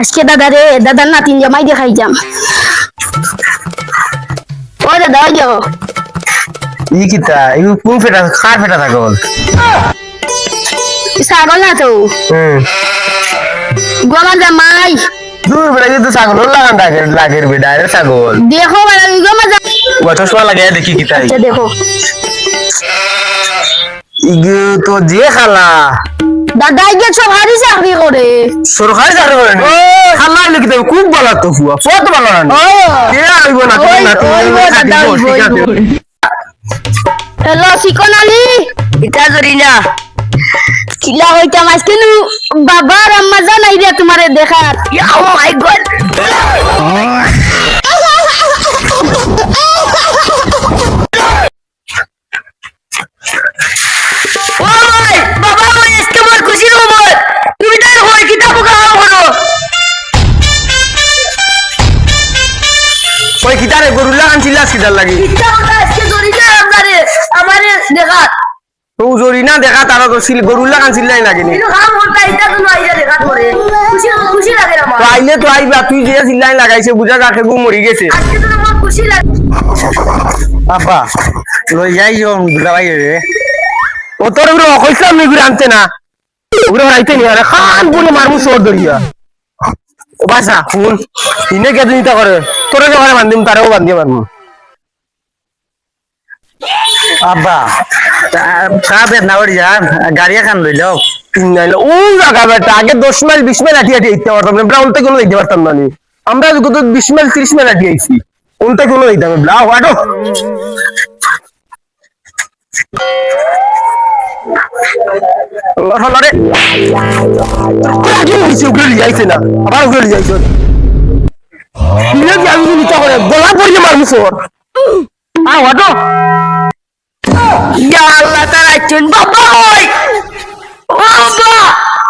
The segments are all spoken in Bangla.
আজকে দাদা রে দাদার নাতিন জামাই দেখাই যাম ও দাদা ওই যাও ই কিতা ই কোন ফেটা কার ফেটা ছাগল ছাগল না তো? হুম। গোমা জামাই। দূর বেড়া কিন্তু ছাগল লাগান লাগে লাগের বেডা রে ছাগল। দেখো বাড়া গোমা জামাই ও চশমা লাগে দেখি কিতা আচ্ছা দেখো। ইগু তো যে খালা। সরকারি চাকরি করে না? খালা লিখে দেবে খুব ভালো তো ফুয়া ফত ভালো না? কে আইব না তুমি না তুমি হ্যালো শিকন আলী ইটা জরি না। কিলা হইতাম আজকে নু বাবার আম্মা জানাই দিয়া তোমারে দেখার ও মাই গড কিতার লাগি। তো জরি না দেখা তারা তো সিল গরু লাগান তো লাগে আইলে তো আইবা তুই যে চিল্লাই লাগাইছে বুঝা কাকে গু মরি গেছে। লই যাই রে। ও তোর উপরে নি ঘুরে আনতে না। ওগুলো রাইতে নি আরে খান বলে মারমু সর ধরিয়া বাসা শুন ইনে কে দিতা করে। তোরে ঘরে বান্ধিম তারেও বান্ধিয়ে মারমু। আগে মাইল বিশ মাইল কোনো। আমরা মাইল মাইল কোনো না। গলা পড়িয়ে আ ইয়া আল্লাহ তারা আইছেন বাবা ওই ও বাবা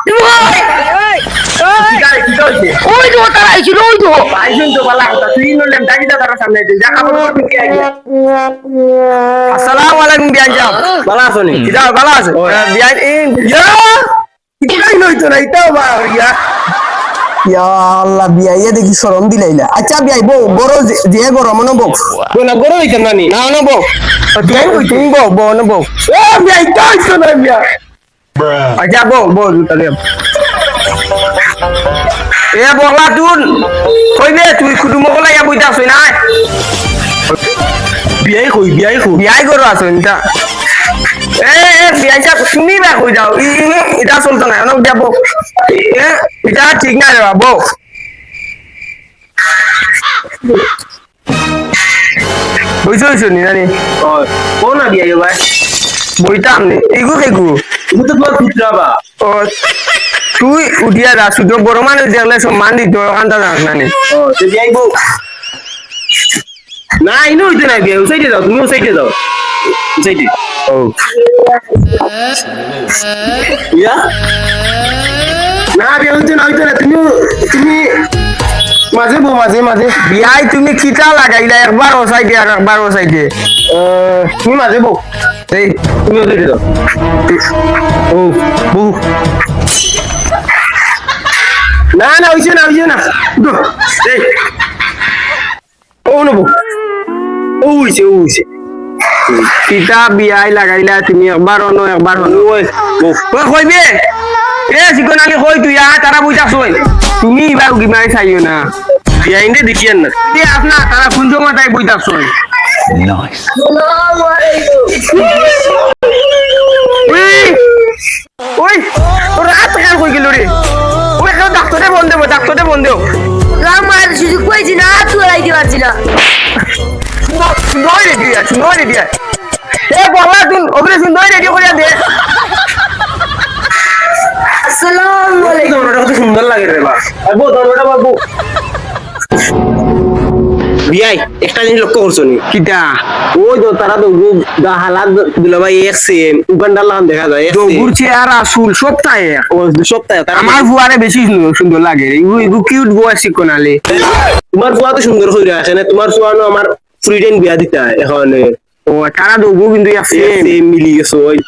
তুমি ওই ওই তো তারা আইছিল ওই তো আসসালামু আলাইকুম বিয়ান সাহেব ভালো আছো নি কিদা ভালো আছো বিয়ান ইন ইয়া কিদাই নইতো না ইতাও বা ইয়া ইয়া আল্লাহ বিয়া ইয়া দেখি শরম দিলাইলা আচ্ছা বিয়াই বউ বড় যে গরম না বউ বউ না গরম হইতো না নি না না বউ বিয়াই কই তুমি বউ বউ না বউ এ বিয়াই তাই তো না বিয়া আচ্ছা বউ বউ তাহলে এ বগলা তুন কইবে তুই মগলা ইয়া বইতা আছই না? বিয়াই কই বিয়াই কই? বিয়াই করো আছো এটা এ এ বিয়াই যা তুমি বা কই যাও। এটা চলতো না অনেক যাব এ এটা ঠিক না রে বাবু বুঝছ বুঝছ নি নানি কোন না বিয়াই ভাই বইতাম নি এগু কেগু তুমি তো তোমার পুত্রা বা ও তুই উঠিয়া যা শুধু বড় মানুষ দেখলে সব মান দিত ওখানটা জানাস নানি। না ইনো হইতে না বিয়ে সাইডে যাও তুমি সাইডে যাও। ও। ইয়া? না বিয়ে হইতে না হইতে না তুমি তুমি মাঝে বউ মাঝে মাঝে। বিয়াই তুমি কিতা লাগাইলা একবার ও সাইডে আর একবার ও সাইডে আহ, তুমি মাঝে বউ। এই। তুমি সাইডে যাও। ও বউ। না না হইছে না হইছে না। এই। ও নবো ও। হইছে ও হইছে। কিতা বিয়াই লাগাইলা তুমি একবার অনো একবার অনো ওই ওই কইবে এ চিকন আলি কই তুই আ তারা বুঝা সই তুমি এবার গিমাই চাইও না। বিয়ে ইন্দে দেখিয়েন না। এ আপনা তারা কুঞ্জ মাথায় বুঝা সই ওই দেবো দেও রাম আমার সুযোগ পাইছি না তুই আইতে পারছি না। নয় রেডি আছে নয় রেডি আছে এ বলা তুই ওগুলো নয় রেডি করে দে। আসসালামু আলাইকুম। কত সুন্দর লাগে রে বা বউ দৌড়াটা বাবু। বিয়াই একটা জিনিস লক্ষ্য করছ নি? কিতা ওই তো তারা তো দা হালাত দিল ভাই এক সেম উগান্ডার লাগান দেখা যায় এক তো ঘুরছে আর আসুল সপ্তাহে। সপ্তাহে আমার ফুয়ারে বেশি সুন্দর- লাগে ইগু কিউট বুয়া শিকনালে। তোমার ফুয়া তো সুন্দর হয়ে আছে না? তোমার ফুয়া নো আমার ফ্রি টাইম বিয়া দিতা এখন। ও তারা দৌগু কিন্তু আছে সেম মিলি গেছে ওই।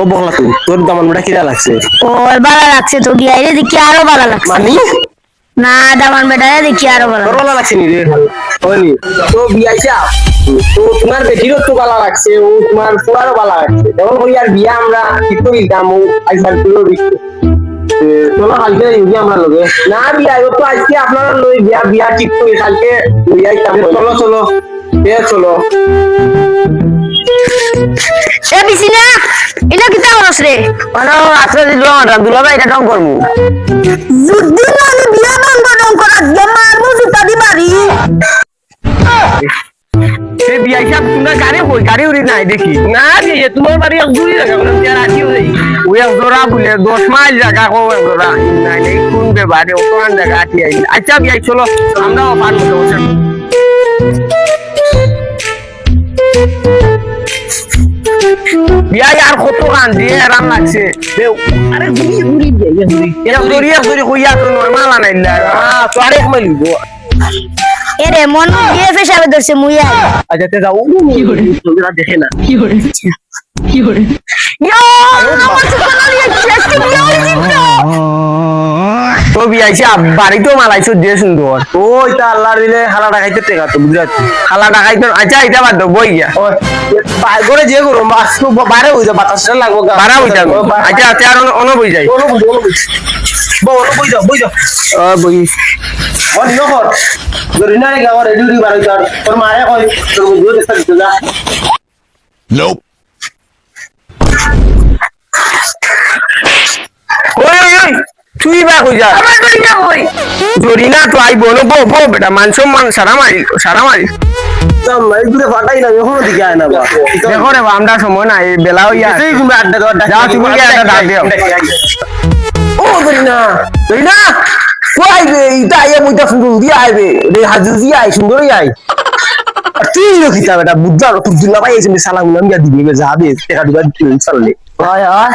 ও বকলা তুই তোর দামান মোটা কিরা লাগছে? ওর ভালো লাগছে তো বিয়াইরে দেখি আরও ভালো লাগছে। মানি? না দামান বেটারে দেখি আরও ভালো তোর লাগছে নি রে? হয়নি। তো বিয়াইছা তো তোমার বেটিরও তো ভালো লাগছে, ও তোমার পুরারও ভালো লাগছে। তখন কই আর বিয়া আমরা করে দিতাম, ও আইসার তুলো দিচ্ছে চলো কালকে ইউজি আমরা লগে। না, বিয়া তো আজকে আপনারা লই বিয়া বিয়া ঠিক করে কালকে বিয়া চলো চলো। চলো। এ বিসিনা এটা কি তা করছ রে? মানে আসলে দিল আমরা দুলা ভাই এটা কাম করব। যুদ্ধি নালে বিয়া বন্ধ ডং করা মারমু জুতা দি মারি সে বিয়া হিসাব তোমরা গাড়ি কই? গাড়ি উড়ি নাই দেখি? না দিয়ে তোমার বাড়ি এক দূরে জায়গা বলে রাজি হই ওই এক জোড়া বলে দশ মাইল জায়গা কো জোড়া। নাই নাই কোন বেবারে ওখান জায়গা আইল আচ্ছা বিয়া চলো আমরাও পার মতো বসে। বিয়া আর কত দিয়ে আরাম লাগছে। আরে ঘুরি ঘুরি দিয়ে ঘুরি এটা দরিয়া দরি কইয়া তো নরমাল আনাইলা হ্যাঁ তো আরেক মাইল দিব এ রে মন দিয়ে ফেসাবে ধরছে মুই আই। আচ্ছা তে যাও। কি করে তোমরা দেখে না। ইয়ো আমার তো ভালো লাগছে আজকে বিয়া হইছে তো তো বিয়া আইছে বাড়িতেও মালাইছো দিয়ে সুন্দর ওই তা আল্লাহ দিলে হালাটা খাইতে টেকা তো বুঝাচ্ছি খালা টাকাই তো আচ্ছা এটা বাদ দাও বই গিয়া। করে যে করো মাছ তো বাইরে হয়ে যায় বাতাসটা লাগবো গা। বাড়া যাব। আচ্ছা আচ্ছা আর অন বই যাই। ono বুঝো ono বুঝো বউ ono বুঝো বুঝো ও বই। ওর নহর যদি না রে গাওয়ার রেডি বাড়ি তার তোর মারে কই তোর বুঝো দেখতে দিতে যা। Nope. ওই ওই ওই। তুই বা কই যা আমার কই না কই? জরি না তো আইবো না বো বো বেটা মান সম্মান সারা মারি সারা মারি। তাম এই দূরে ফাটাই না এখনও দিকে আয় না বা দেখো রে আমরা সময় না এই বেলা হইয়া আড্ডা দাও তুমি আড্ডা দাও, ও ধরি না ধরি না তো আইবে? ইটা আইয়া মুইটা সুন্দর দিয়া আইবে। রে হাজু দিয়া আই সুন্দরই আই আর তুই বেটা বুদ্ধা এসে সালাম দিয়া দিবি যাবে টাকা দিবা চললে। হয় হয়।